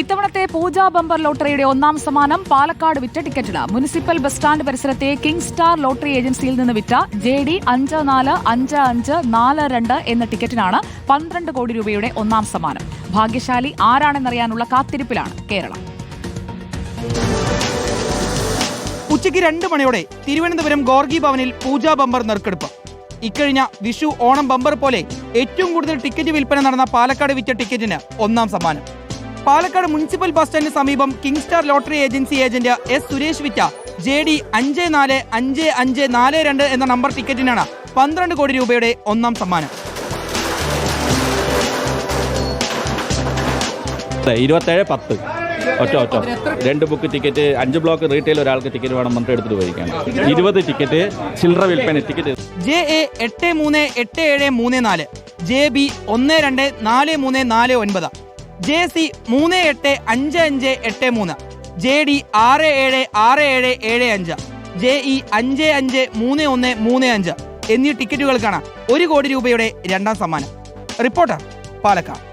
ഇത്തവണത്തെ പൂജാ ബമ്പർ ലോട്ടറിയുടെ ഒന്നാം സമ്മാനം പാലക്കാട് വിറ്റ ടിക്കറ്റിന്. മുനിസിപ്പൽ ബസ് സ്റ്റാൻഡ് പരിസരത്തെ കിങ് സ്റ്റാർ ലോട്ടറി ഏജൻസിയിൽ നിന്ന് വിറ്റ ജെ ഡി അഞ്ച് നാല് അഞ്ച് അഞ്ച് നാല് രണ്ട് എന്ന ടിക്കറ്റിനാണ് പന്ത്രണ്ട് കോടി രൂപയുടെ ഒന്നാം സമ്മാനം. ഭാഗ്യശാലി ആരാണെന്നറിയാനുള്ള കാത്തിരിപ്പിലാണ് കേരളം. ഉച്ചയ്ക്ക് രണ്ട് മണിയോടെ തിരുവനന്തപുരം ഗോർഗി ഭവനിൽ പൂജാ ബമ്പർ നറുക്കെടുപ്പ്. ഇക്കഴിഞ്ഞ വിഷു ഓണം ബമ്പർ പോലെ ഏറ്റവും കൂടുതൽ ടിക്കറ്റ് വിൽപ്പന നടന്ന പാലക്കാട് വിറ്റ ടിക്കറ്റിന് ഒന്നാം സമ്മാനം. പാലക്കാട് മുനിസിപ്പൽ ബസ് സ്റ്റാൻഡിന് സമീപം King Star lottery agency agent S Suresh വിറ്റ ജെ ഡി അഞ്ച് നാല് അഞ്ച് അഞ്ച് നാല് രണ്ട് എന്ന നമ്പർ ടിക്കറ്റിനാണ് പന്ത്രണ്ട് കോടി രൂപയുടെ ഒന്നാം സമ്മാനം. ഇരുപത്തേഴ് പത്ത്. ഒറ്റ ഒറ്റ. രണ്ട് ബുക്ക് ടിക്കറ്റ് അഞ്ച് ബ്ലോക്ക് റീറ്റെയിൽ ഒരാൾക്ക് ടിക്കറ്റ് വേണം പറഞ്ഞിട്ട് എടുത്തിട്ട് പോയിരിക്കുകയാണ്. ഇരുപത് ടിക്കറ്റ് ചില്ലറ വിൽപ്പന ടിക്കറ്റ്. ജെ എ എട്ട് മൂന്ന് എട്ട് ഏഴ് മൂന്ന് നാല് ജെ ബി ഒന്ന് രണ്ട് നാല് മൂന്ന് നാല് ഒൻപത്. ജെ സി മൂന്ന് എട്ട് അഞ്ച് അഞ്ച് എട്ട് മൂന്ന് ജെ ഡി ആറ് ഏഴ് ആറ് ഏഴ് ഏഴ് അഞ്ച് ജെ ഇ അഞ്ച് അഞ്ച് മൂന്ന് ഒന്ന് മൂന്ന് അഞ്ച് എന്നീ ടിക്കറ്റുകൾക്കാണ് ഒരു കോടി രൂപയുടെ രണ്ടാം സമ്മാനം. റിപ്പോർട്ടർ പാലക്കാട്.